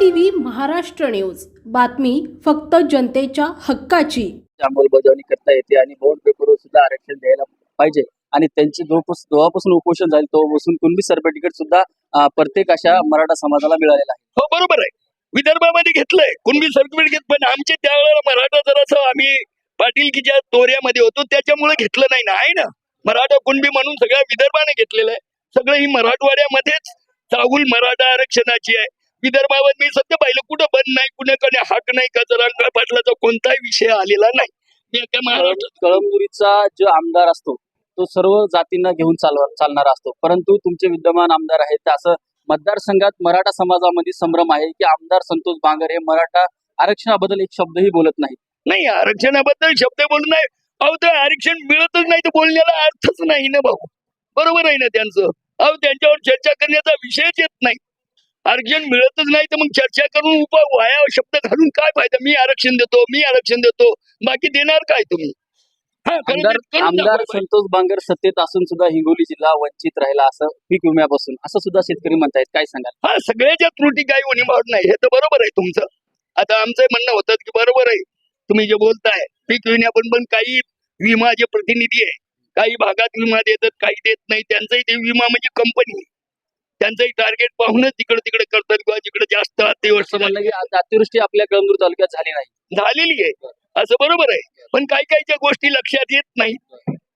TV Maharashtra news. बातमी फक्त जनतेच्या हक्काची. अंमलबजावणी करता येते आणि बॉन्ड पेपरवर सुद्धा आरक्षण द्यायला पाहिजे. आणि त्यांची जोपास- जेव्हापासून उपोषण झाले तेव्हापासून कुणबी सर्टिफिकेट सुद्धा प्रत्येक अशा मराठा समाजाला मिळालेला आहे. हो बरोबर आहे. विदर्भामध्ये घेतलंय. कुणबी सर्टिफिकेट घेत पण आमचे त्यावेळेला मराठा जरासं आम्ही पाटीलकीच्या तोऱ्यामध्ये होतो त्याच्यामुळे घेतलं नाही ना आहे ना? मराठा कुणबी म्हणून सगळ्या विदर्भाने घेतलेलं आहे. सगळं ही मराठवाड्यामध्येच चाहूल मराठा आरक्षणाची आहे. विदर्भावर मी सध्या पाहिलं. कुठं बंद नाही कुणाकडे हाक नाही का जरा पाटलाचा कोणताही विषय आलेला नाही. मी एका महाराष्ट्रात कळमनुरीचा जो आमदार असतो तो सर्व जातींना घेऊन चालवा चालणारा असतो. परंतु तुमचे विद्यमान आमदार आहेत असं मतदारसंघात मराठा समाजामध्ये संभ्रम आहे की आमदार संतोष बांगर हे मराठा आरक्षणाबद्दल एक शब्दही बोलत नाहीत. नाही आरक्षणाबद्दल शब्द बोलू नाही. अहो ते आरक्षण मिळतच नाही तर बोलण्याला अर्थच नाही ना भाऊ. बरोबर आहे ना त्यांचं? अहो त्यांच्यावर चर्चा करण्याचा विषयच येत नाही. आरक्षण मिळतच नाही तर मग चर्चा करून उपाय वाया शब्द घालून काय फायदा? मी आरक्षण देतो मी आरक्षण देतो बाकी देणार काय तुम्ही? आमदार. संतोष बांगर सत्तेत असून सुद्धा हिंगोली जिल्हा वंचित राहिला असं पीक विम्यापासून असं सुद्धा शेतकरी म्हणतायत. काय सांगाल? हा सगळ्याच्या त्रुटी काही उणीभाव नाही हे तर बरोबर आहे तुमचं. आता आमचं म्हणणं होतं की बरोबर आहे. तुम्ही जे बोलताय पीक विम्यापण पण काही विमा जे प्रतिनिधी आहे काही भागात विमा देतात काही देत नाही त्यांचाही ते विमा म्हणजे कंपनी त्यांचंही टार्गेट पाहूनच तिकडे तिकडे करतात किंवा जिकडे जास्त अतिवृष्टी अतिवृष्टी आपल्या कळमूर तालुक्यात झाली नाही. झालेली आहे. असं बरोबर आहे. पण काही काहीच्या गोष्टी लक्षात येत नाही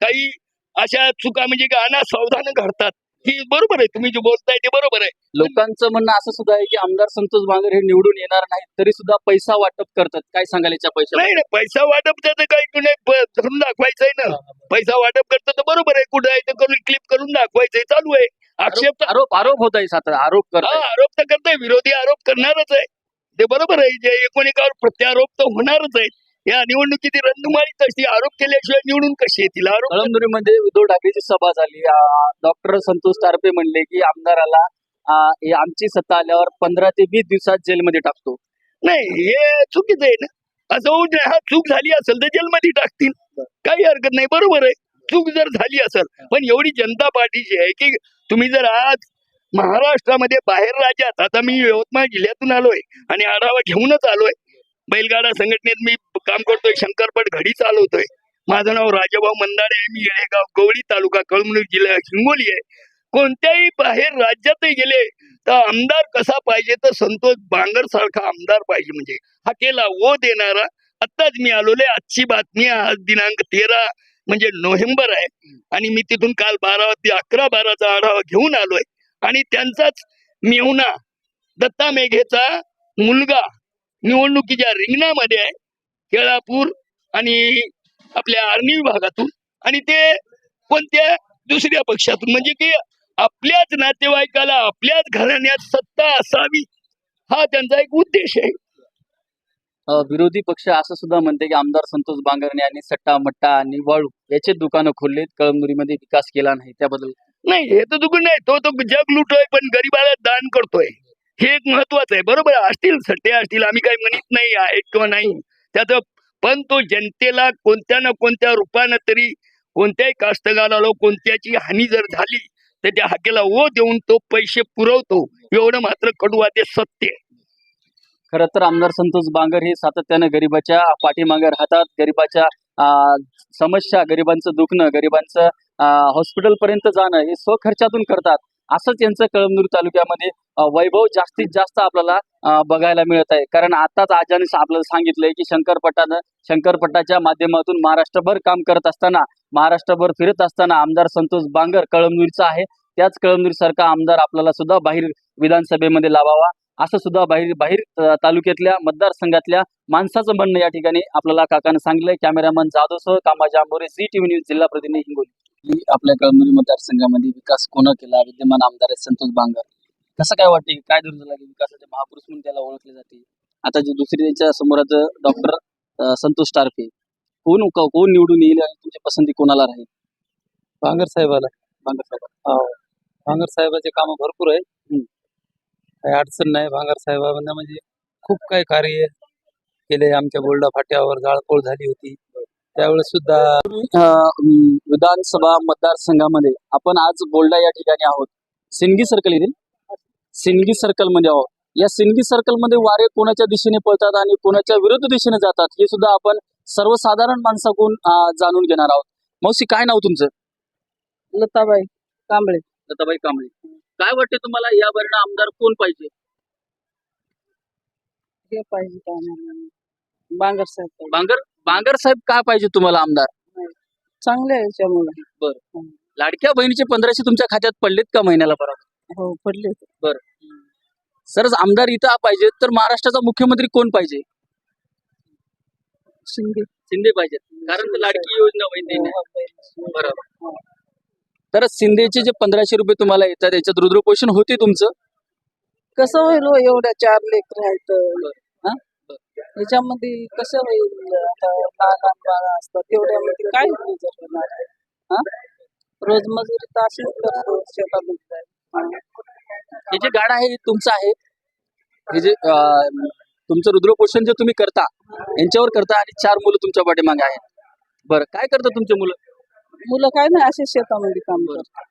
काही अशा चुका म्हणजे गाणं सावधान घडतात. ही बरोबर आहे तुम्ही जे बोलताय ते बरोबर आहे. लोकांचं म्हणणं असं सुद्धा आहे की आमदार संतोष बांगर हे निवडून येणार नाहीत तरी सुद्धा पैसा वाटप करतात. काय सांगाल याच्या पैसा नाही नाही पैसा वाटप त्याचं काही नाही धरून दाखवायचंय ना. पैसा वाटप करतं तर बरोबर आहे कुठं आहे ते करून क्लिप करून दाखवायचंय चालू आहे. आक्षेप आरोप आरोप होत आहे सात आरोप करताय आरोप तर करताय विरोधी आरोप करणारच आहे. ते बरोबर आहे जे एकोणिकावर प्रत्यारोप तर होणारच आहे. या निवडणुकीची रणधुमाळी तशी आरोप केल्याशिवाय निवडून कशी येतील? आरोप कळमनुरीमध्ये उद्धव ठाकरेची सभा झाली. डॉक्टर संतोष तारपे म्हणले की आमदाराला आमची सत्ता आल्यावर पंधरा ते वीस दिवसात जेलमध्ये टाकतो. नाही हे चुकीचं आहे ना. असं होऊ हा चूक झाली असेल तर जेलमध्ये टाकतील. काही हरकत नाही बरोबर आहे. चूक जर झाली असेल पण एवढी जनता पार्टीची आहे की तुम्ही जर आज महाराष्ट्रामध्ये बाहेर राज्यात आता मी यवतमाळ जिल्ह्यातून आलोय आणि आढावा घेऊनच आलोय. बैलगाडा संघटनेत मी काम करतोय शंकरपट घडी चालवतोय. माझं नाव राजाभाऊ मंदाडे आहे मी येळेगाव गवळी तालुका कळमणूक जिल्हा हिंगोली आहे. कोणत्याही बाहेर राज्यातही गेले तर आमदार कसा पाहिजे तर संतोष बांगर सारखा आमदार पाहिजे म्हणजे. हा केला ओ देणारा. आत्ताच मी आलोले आजची बातमी आज दिनांक तेरा म्हणजे नोव्हेंबर आहे. आणि मी तिथून काल बारा ते अकरा बाराचा आढावा घेऊन आलोय. आणि त्यांचाच मेहुणा दत्ता मेघेचा मुलगा निवडणुकीच्या रिंगणामध्ये आहे. केळापूर आणि आपल्या आर्मी विभागातून आणि ते कोणत्या दुसऱ्या पक्षातून? म्हणजे की आपल्याच नातेवाईकाला आपल्याच घराण्यात सत्ता असावी हा त्यांचा एक उद्देश आहे. विरोधी पक्ष असं सुद्धा म्हणते की आमदार संतोष बांगरने आणि सट्टा मट्टा आणि वाळू याचे दुकानं खोललेत. कळमनुरीमध्ये विकास केला नाही त्याबद्दल नाही हे तर चुकून नाही. तो तो जग लुटोय पण गरीबाला दान करतोय. हे एक महत्वाचं आहे. बरोबर. असतील सट्टे असतील आम्ही काही म्हणत नाही आहेत किंवा नाही. त्याचं पण तो जनतेला कोणत्या ना कोणत्या रूपानं तरी कोणत्याही कास्तकाराला कोणत्याची हानी जर झाली तर त्या हाकेला ओ देऊन तो पैसे पुरवतो. एवढं मात्र कडू ते सत्य. आहे. खरं तर आमदार संतोष बांगर हे सातत्यानं गरिबाच्या पाठीमागे राहतात. गरिबाच्या समस्या गरिबांचं दुखणं गरिबांचं हॉस्पिटल पर्यंत जाणं हे स्वखर्चातून करतात. असंच यांचं कळमनुरी तालुक्यामध्ये वैभव जास्तीत जास्त आपल्याला बघायला मिळत आहे. कारण आताच आजाने आपल्याला सांगितलंय की शंकरपटानं शंकरपटाच्या माध्यमातून महाराष्ट्रभर काम करत असताना महाराष्ट्रभर फिरत असताना आमदार संतोष बांगर कळमनुरीचा आहे. त्याच कळमनुरी सारखा आमदार आपल्याला सुद्धा बाहेर विधानसभेमध्ये लावावा. असं सुद्धा बाहेर बाहेर तालुक्यातल्या मतदारसंघातल्या माणसाचं म्हणणं या ठिकाणी आपल्याला काकाने सांगितलंय. Cameraman जाधवसह Kamaji Ambore Zee TV news जिल्हा प्रतिनिधी हिंगोली. आपल्या कळमनुरी मतदारसंघामध्ये विकास कोण केला? विद्यमान आमदार आहेत संतोष बांगर. कसं काय वाटते काय दुर्ग लागेल विकासाचे महापुरुष म्हणून त्याला ओळखले जाते? आता जे दुसरी त्यांच्या समोरात डॉक्टर संतोष टारफे. कोण कोण निवडून येईल आणि तुमची पसंती कोणाला राहील? भांगर साहेबाला. बांगर साहेब. भांगर साहेबाचे काम भरपूर आहे. काही अडचण नाही. भांगर साहेबांना म्हणजे खूप काही कार्य केले आमच्या बोर्डा फाट्यावर जाळपोळ झाली होती. त्यावेळेस सुद्धा विधानसभा मतदारसंघामध्ये आपण आज बोल्डा या ठिकाणी आहोत. सिंदगी सर्कल येथील. सिंदगी सर्कलमध्ये आहोत. या सिंदगी सर्कलमध्ये वारे कोणाच्या दिशेने पळतात आणि कोणाच्या विरुद्ध दिशेने जातात हे सुद्धा आपण सर्वसाधारण माणसाकडून जाणून घेणार आहोत. मावशी काय नाव तुमचं? लताबाई कांबळे. दत्ताबाई कांबळे. काय वाटते तुम्हाला या वर्ण आमदार कोण पाहिजे? हे पाहिजे बांगर साहेब. बांगर बांगर साहेब काय पाहिजे तुम्हाला आमदार? चांगले आहे याच्यामुळे. लाडक्या बहिणीचे पंधराशे तुमच्या खात्यात पडलेत का महिन्याला परत? हो पडले ते. सर आमदार इथं पाहिजे तर महाराष्ट्राचा मुख्यमंत्री कोण पाहिजे? शिंदे. शिंदे पाहिजे कारण लाडकी योजना हो, पहिले. बरोबर. तर शिंदेचे जे पंधराशे रुपये तुम्हाला येतात त्याच्यात रुद्रपोषण होते तुमचं? कसं होईल हो एवढ्या चार लेकर आहेत. याच्यामध्ये कसं होईल आता लहान लहान बाळा असतात तेवढ्यामध्ये काय होईल जर होणार हा? रोज मजुरी तर अशीच करतो शेतामध्ये हा. जे गाड आहे हे तुमचं आहे हे जे तुमचं रुद्रपोषण जे तुम्ही करता यांच्यावर करता आणि चार मुलं तुमच्या पाठीमागे आहेत. बरं काय करता तुमचे मुलं? मुलं काय नाही असे शेतामध्ये काम करतात.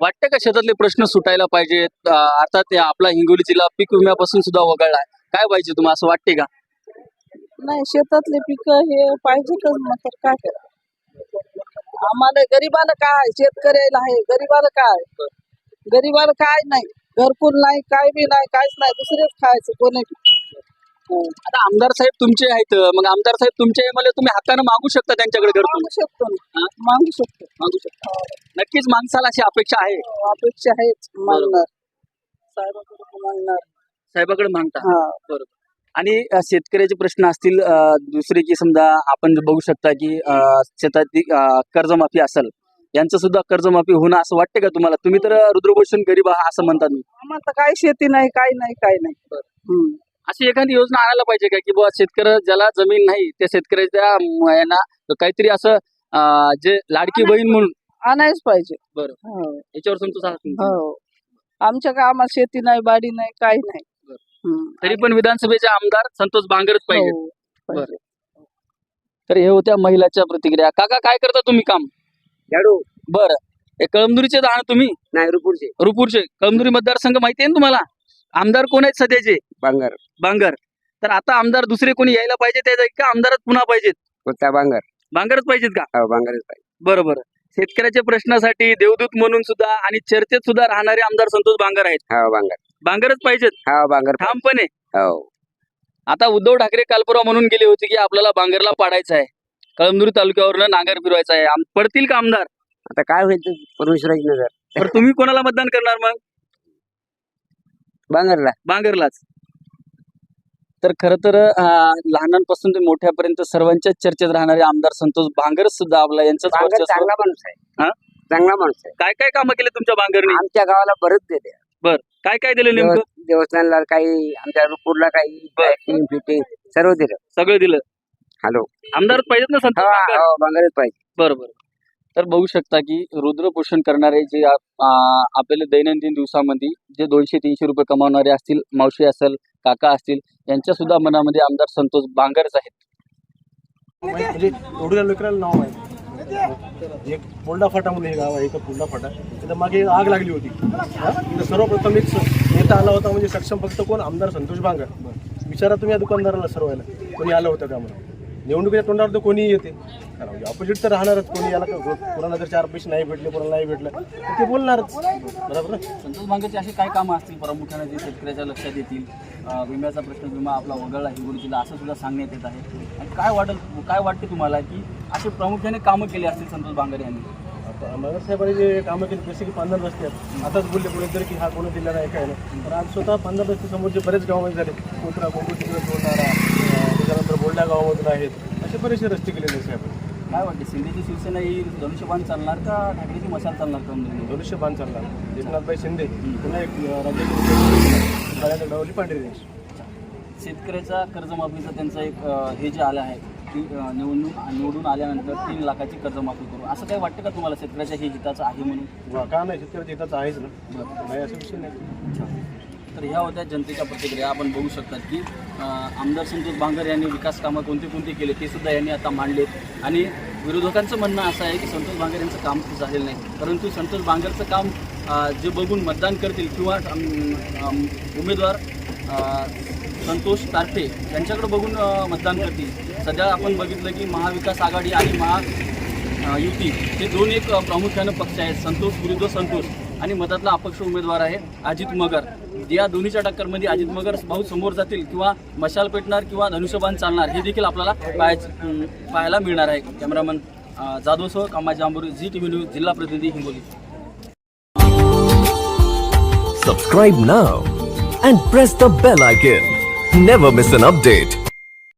वाटतं का शेतातले प्रश्न सुटायला पाहिजेत? अं, आता ते आपला हिंगोली जिल्हा पीक विम्यापासून सुद्धा वगळला. आहे काय पाहिजे तुम्हाला असं वाटते का? नाही शेतातले पिकं हे पाहिजेतच मग तर काय करा? आम्हाला गरीबाला काय? शेतकऱ्याला आहे गरीबाला काय? गरीबाला काय नाही घरकुल नाही काय बी नाही काहीच नाही दुसरेच खायचं कोणी. हो. आता आमदार साहेब तुमचे आहेत मग आमदार साहेब तुमचे मला तुम्ही हक्कानं मागू शकता त्यांच्याकडे घरकुल? मागू शकतो? ना. मागू शकतो. मागू शकता. नक्कीच माणसाला अशी अपेक्षा आहे. हो, अपेक्षा आहेच. मागणार. साहेबाकडे मागणार. साहेबाकडे मागता? हा. बरोबर. आणि शेतकऱ्याचे प्रश्न असतील दुसरे की समजा आपण बघू शकता की शेतातली कर्जमाफी असेल यांचं सुद्धा कर्जमाफी होणं असं वाटतं का तुम्हाला? तुम्ही तर रुद्रभूषण गरीब आहात असं म्हणतात मी आम्हाला काही शेती नाही काही नाही काही नाही. अशी एखादी योजना आणायला पाहिजे का? की बुवा शेतकरी ज्याला जमीन नाही त्या शेतकऱ्याच्या यांना काहीतरी असं जे लाडकी बहीण म्हणून. आणायच पाहिजे. बरं. हो. याच्यावर तुम्ही? हो. आमच्या आम्हाला शेती नाही बाडी नाही काही नाही. तरी पण विधानसभेचे आमदार संतोष बांगरच पाहिजे. हो, पाहिजे. तर हे होत्या महिलाच्या प्रतिक्रिया. काका काय करता तुम्ही काम? झाडू. बरं. हे कळमनुरीचे आहात तुम्ही? नाही रुपूरचे. रुपूरचे. कळमनुरी मतदारसंघ माहिती आहे ना तुम्हाला? आमदार कोण आहेत सध्याचे? बांगर. बांगर. तर आता आमदार दुसरे कोणी यायला पाहिजे त्या जागी का? आमदारच पुन्हा पाहिजेत. कोणता बांगर? बांगरच पाहिजेत का? हो बांगरच पाहिजे. बरोबर शेतकऱ्याच्या प्रश्नासाठी देवदूत म्हणून सुद्धा आणि चर्चेत सुद्धा राहणारे आमदार संतोष बांगर आहेत. हो बांगर. बांगरच पाहिजेत. हो बांगर ठामपणे हो. आता उद्धव ठाकरे काल परवा म्हणून गेले होते की आपल्याला बांगरला पाडायचं आहे. कळमनुरी तालुक्यावरनं नांगर फिरवायचा आहे. आम- पडतील का आमदार? आता काय होईल ते परमेश्वराची नजर. तर तुम्ही कोणाला मतदान करणार मग? बांगरला. बांगरलाच. तर खर तर अं, लहानांपासून ते मोठ्यापर्यंत सर्वांच्याच चर्चेत राहणारे आमदार संतोष बांगर सुद्धा आपला यांचं बांगर चांगला माणूस हा? आहे चांगला माणूस आहे. काय काय कामं केले तुमच्या बांगरने? आमच्या गावाला बरंच दिले काय काय दिलं नेमकं? देव- देवस्थानला काही आमच्या रुपूरला काही फिटिंग सर्व दिलं. सगळं दिलं? हॅलो. आमदार पाहिजेत ना संतोष हो हो बांगरच पाहिजे. बरोबर तर बघू शकता की रुद्रपोषण करणारे जे आप- आ- आपल्याला दैनंदिन दिवसामध्ये जे दोनशे तीनशे रुपये कमावणारे असतील मावशी असेल काका असतील यांच्या सुद्धा मनामध्ये आमदार संतोष बांगरच आहेत. म्हणजे एवढ्या लेकराला नाव आहे एक बोल्डा फाटा म्हणून हे गाव आहे इथं बोल्डा फाटा. तिथं मागे आग लागली होती? तिथं सर्वप्रथम एक नेता आला होता म्हणजे सक्षम फक्त कोण? आमदार संतोष बांगर. विचारा तुम्ही या दुकानदाराला सर्वायला कोणी आलं होतं का म्हणून? निवडणुकीच्या तोंडावर तर कोणीही येते. ऑपोजिट तर राहणारच. कोणी याला कोणाला जर चार पैसे नाही भेटले कोणाला नाही भेटलं तर ते बोलणारच. बरोबर ना? संतोष बांगरचे असे काय कामं असतील? प्रामुख्याने जे शेतकऱ्याच्या लक्षात येतील. विम्याचा प्रश्न विमा आपला वगळला हिंगोली जिल्हा असं सुद्धा सांगण्यात येत आहे. आणि काय वाटत काय वाटते तुम्हाला की असे प्रामुख्याने कामं केली असतील संतोष बांगर यांनी? आता नगर साहेबांनी जे कामं केली जसे की पांढर रस्ते आहेत. आताच बोलले कोणीतरी की हा कोणी दिला नाही काय नाही. तर आज स्वतः पांढर रस्ते समोरचे बरेच गावामध्ये झाले कोथरा कोंबू तिकडे त्याच्यानंतर बोलड्या गावामधून आहेत. असे बरेचसे रस्ते केलेले आहेत साहेब. काय वाटते शिंदेची शिवसेना ही धनुष्यबाण चालणार का ठाकरेची मशाल चालणार कळमनुरी धनुष्य बांध चालणार. एकनाथभाई शिंदे पुन्हा एक राज्याचे डावली पांढरी रेष शेतकऱ्याचा कर्जमाफीचं त्यांचं एक हे जे आलं आहे की निवडून निवडून आल्यानंतर तीन लाखाची कर्जमाफी करू. असं काही वाटतं का तुम्हाला शेतकऱ्याच्या हे हिताचं आहे म्हणून? का नाही शेतकऱ्याच्या हिताचं आहेच ना. नाही असं विषय नाही. तर ह्या होत्या जनतेच्या प्रतिक्रिया. आपण बघू शकतात की आमदार संतोष बांगर यांनी विकास कामं कोणते कोणते केले ते सुद्धा यांनी आता मांडले आणि विरोधकांचं म्हणणं असं आहे की संतोष बांगर यांचं काम झालेलं नाही. परंतु संतोष बांगरचं काम जे बघून मतदान करतील किंवा उमेदवार संतोष तारफे यांच्याकडे बघून मतदान करतील. सध्या आपण बघितलं की महाविकास आघाडी आणि महा युती हे दोन एक प्रामुख्यानं पक्ष आहेत. संतोष विरुद्ध संतोष आणि मतातला अपक्ष उमेदवार आहे अजित मगर. या दोन्हीच्या टक्करमध्ये अजित मगर भाऊ समोर जातील किंवा मशाल पेटणार किंवा धनुष्यबाण चालणार हे देखील आपल्याला पाहायच पाहायला मिळणार आहे. Cameraman जाधवसह Kamaji Ambori Zee T V news जिल्हा प्रतिनिधी Hingoli. Subscribe now and press the bell icon never miss an update